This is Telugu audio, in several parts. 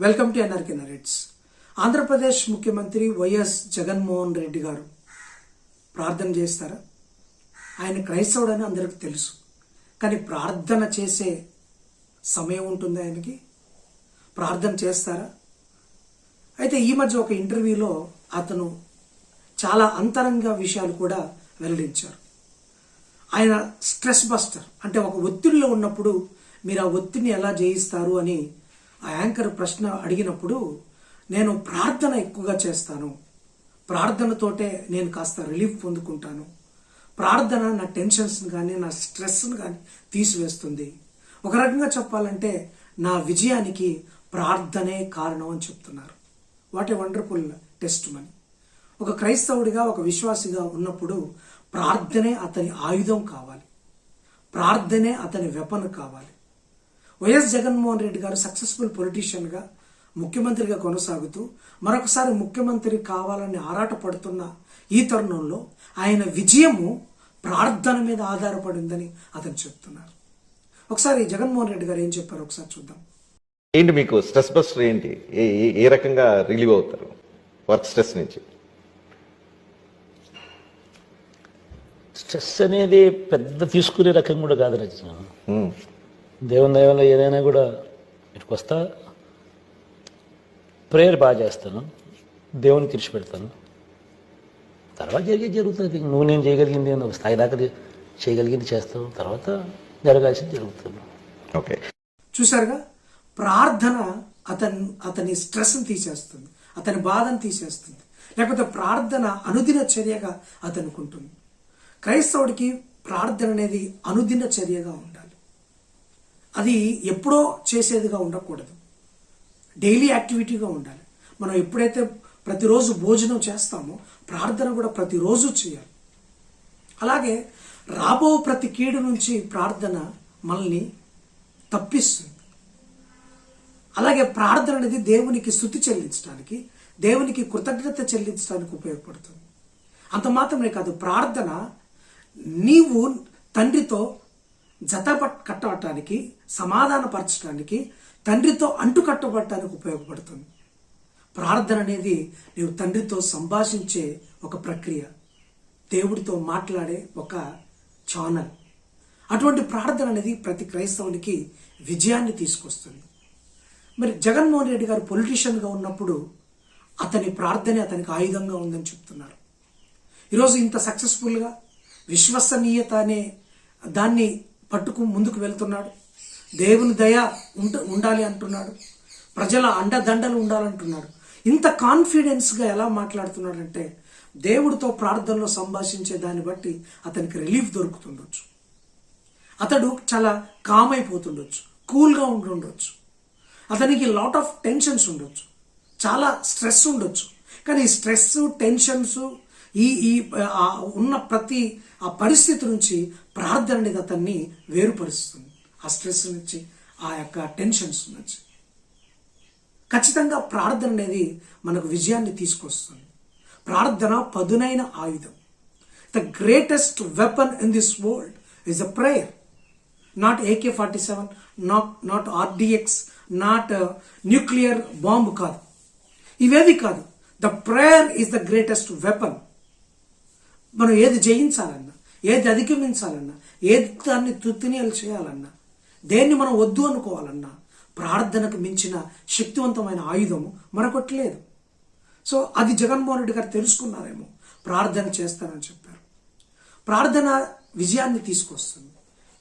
Welcome to NRK narrates. Andhra Pradesh ముఖ్యమంత్రి వైఎస్ జగన్మోహన్ రెడ్డి గారు ప్రార్థన చేస్తారా? ఆయన క్రైస్తవుడని అందరికీ తెలుసు. కానీ ప్రార్థన చేసే సమయం ఉంటుంది ఆయనకి. ప్రార్థన చేస్తారా? అయితే ఈ మధ్య ఒక ఇంటర్వ్యూలో అతను చాలా అంతరంగ విషయాలు కూడా వెల్లడించారు. ఆయన స్ట్రెస్ బస్టర్ అంటే ఒక ఒత్తిడిలో ఉన్నప్పుడు మీరు ఆ ఒత్తిడిని ఎలా జయిస్తారు అని ఆ యాంకర్ ప్రశ్న అడిగినప్పుడు నేను ప్రార్థన ఎక్కువగా చేస్తాను. ప్రార్థనతోటే నేను కాస్త రిలీఫ్ పొందుకుంటాను. ప్రార్థన నా టెన్షన్స్ని కానీ నా స్ట్రెస్ని కానీ తీసివేస్తుంది. ఒక రకంగా చెప్పాలంటే నా విజయానికి ప్రార్థనే కారణం అని చెప్తున్నారు. What a wonderful testimony ఒక క్రైస్తవుడిగా ఒక విశ్వాసిగా ఉన్నప్పుడు ప్రార్థనే అతని ఆయుధం కావాలి. ప్రార్థనే అతని వెపన్ కావాలి. వైఎస్ జగన్మోహన్ రెడ్డి గారు సక్సెస్ఫుల్ పొలిటీషియన్గా ముఖ్యమంత్రిగా కొనసాగుతూ మరొకసారి ముఖ్యమంత్రి కావాలని ఆరాటపడుతున్న ఈ తరుణంలో ఆయన విజయము ప్రార్థన మీద ఆధారపడిందని అతను చెప్తున్నారు. ఒకసారి జగన్మోహన్ రెడ్డి గారు ఏం చెప్పారు ఒకసారి చూద్దాం. ఏంటి మీకు స్ట్రెస్ బస్టర్ ఏంటి? ఏ రకంగా రిలీవ్ అవుతారు వర్క్ స్ట్రెస్ నుంచి? స్ట్రెస్ అనేది పెద్ద తీసుకునే రకం కూడా కాదు రచన. దేవుని దయ వల్ల ఏదైనా కూడా ఇటుకు వస్తా. ప్రేయర్ బాగా చేస్తాను. దేవుని తీర్చి పెడతాను. తర్వాత జరిగేది జరుగుతుంది. నువ్వు నేను చేయగలిగింది ఏందో ఒక స్థాయి దాకా చేయగలిగింది చేస్తావు. తర్వాత జరగాల్సింది జరుగుతుంది. ఓకే. చూశారుగా? ప్రార్థన అతని అతని స్ట్రెస్ని తీసేస్తుంది. అతని బాధను తీసేస్తుంది. లేకపోతే ప్రార్థన అనుదిన చర్యగా అతనికి ఉంటుంది. క్రైస్తవుడికి ప్రార్థన అనేది అనుదిన చర్యగా ఉండాలి. అది ఎప్పుడో చేసేదిగా ఉండకూడదు. డైలీ యాక్టివిటీగా ఉండాలి. మనం ఎప్పుడైతే ప్రతిరోజు భోజనం చేస్తామో ప్రార్థన కూడా ప్రతిరోజు చేయాలి. అలాగే రాబో ప్రతి కీడు నుంచి ప్రార్థన మనల్ని తప్పిస్తుంది. అలాగే ప్రార్థన అనేది దేవునికి స్థుతి చెల్లించడానికి దేవునికి కృతజ్ఞత చెల్లించడానికి ఉపయోగపడుతుంది. అంత మాత్రమే కాదు ప్రార్థన నీవు తండ్రితో జత పట్- సమాధానపరచడానికి తండ్రితో అంటు కట్టబడటానికి ఉపయోగపడుతుంది. ప్రార్థన అనేది నీవు తండ్రితో సంభాషించే ఒక ప్రక్రియ. దేవుడితో మాట్లాడే ఒక ఛానల్. అటువంటి ప్రార్థన అనేది ప్రతి క్రైస్తవునికి విజయాన్ని తీసుకొస్తుంది. మరి జగన్మోహన్ రెడ్డి గారు పొలిటీషియన్గా ఉన్నప్పుడు అతని ప్రార్థనే అతనికి ఆయుధంగా ఉందని చెప్తున్నారు. ఈరోజు ఇంత సక్సెస్ఫుల్గా విశ్వసనీయత అనే దాన్ని పట్టుకు ముందుకు వెళ్తున్నాడు. దేవుని దయ ఉంట ఉండాలి అంటున్నాడు. ప్రజల అండదండలు ఉండాలంటున్నాడు. ఇంత కాన్ఫిడెన్స్గా ఎలా మాట్లాడుతున్నాడంటే దేవుడితో ప్రార్థనలో సంభాషించే దాన్ని బట్టి అతనికి రిలీఫ్ దొరుకుతుండొచ్చు. అతడు చాలా కామ్ అయిపోతుండొచ్చు. కూల్గా ఉండుండొచ్చు. అతనికి లాట్ ఆఫ్ టెన్షన్స్ ఉండొచ్చు. చాలా స్ట్రెస్ ఉండొచ్చు. కానీ స్ట్రెస్ టెన్షన్స్ ఈ ఈ ఉన్న ప్రతి ఆ పరిస్థితి నుంచి ప్రార్థన అనేది అతన్ని వేరుపరుస్తుంది. ఆ స్ట్రెస్ నుంచి ఆ యొక్క టెన్షన్స్ నుంచి. ఖచ్చితంగా ప్రార్థన అనేది మనకు విజయాన్ని తీసుకొస్తుంది. ప్రార్థన పదునైన ఆయుధం. The greatest weapon in this world is a prayer not AK forty seven not not RDX not nuclear bomb కాదు. ఇవేది కాదు. The prayer is the greatest weapon మనం ఏది జయించాలన్నా ఏది అధిగమించాలన్నా ఏది దాన్ని తుత్తినీయలు చేయాలన్నా దేన్ని మనం వద్దు అనుకోవాలన్నా ప్రార్థనకు మించిన శక్తివంతమైన ఆయుధము మరొకటి లేదు సో అది జగన్మోహన్ రెడ్డి గారు తెలుసుకున్నారేమో ప్రార్థన చేస్తానని చెప్పారు. ప్రార్థన విజయాన్ని తీసుకొస్తుంది.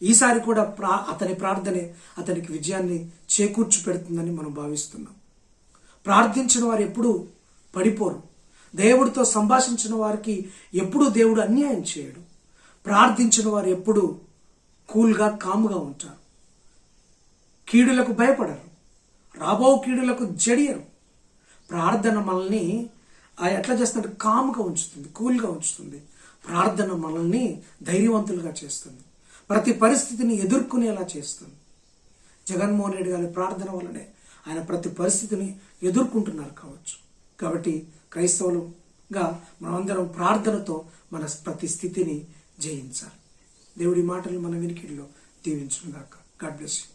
ఈసారి కూడా ప్రా అతని ప్రార్థనే అతనికి విజయాన్ని చేకూర్చి పెడుతుందని మనం భావిస్తున్నాం. ప్రార్థించిన వారు ఎప్పుడూ పడిపోరు. దేవుడితో సంభాషించిన వారికి ఎప్పుడూ దేవుడు అన్యాయం చేయడు. ప్రార్థించిన వారు ఎప్పుడూ కూల్గా కాముగా ఉంటారు. కీడులకు భయపడరు. రాబో కీడులకు జడియరు. ప్రార్థన మనల్ని ఆ ఎట్లా చేస్తుందంటే కామ్గా ఉంచుతుంది కూల్గా ఉంచుతుంది. ప్రార్థన మనల్ని ధైర్యవంతులుగా చేస్తుంది. ప్రతి పరిస్థితిని ఎదుర్కొనేలా చేస్తుంది. జగన్మోహన్ రెడ్డి గారి ప్రార్థన వల్లనే ఆయన ప్రతి పరిస్థితిని ఎదుర్కొంటున్నారు కావచ్చు. కాబట్టి క్రైస్తవులుగా మనమందరం ప్రార్థనతో మన ప్రతి స్థితిని జయించాలి. దేవుడి మాటలు మన వినికిడిలో దీవించుగాక గాడ్ బ్లెస్ యూ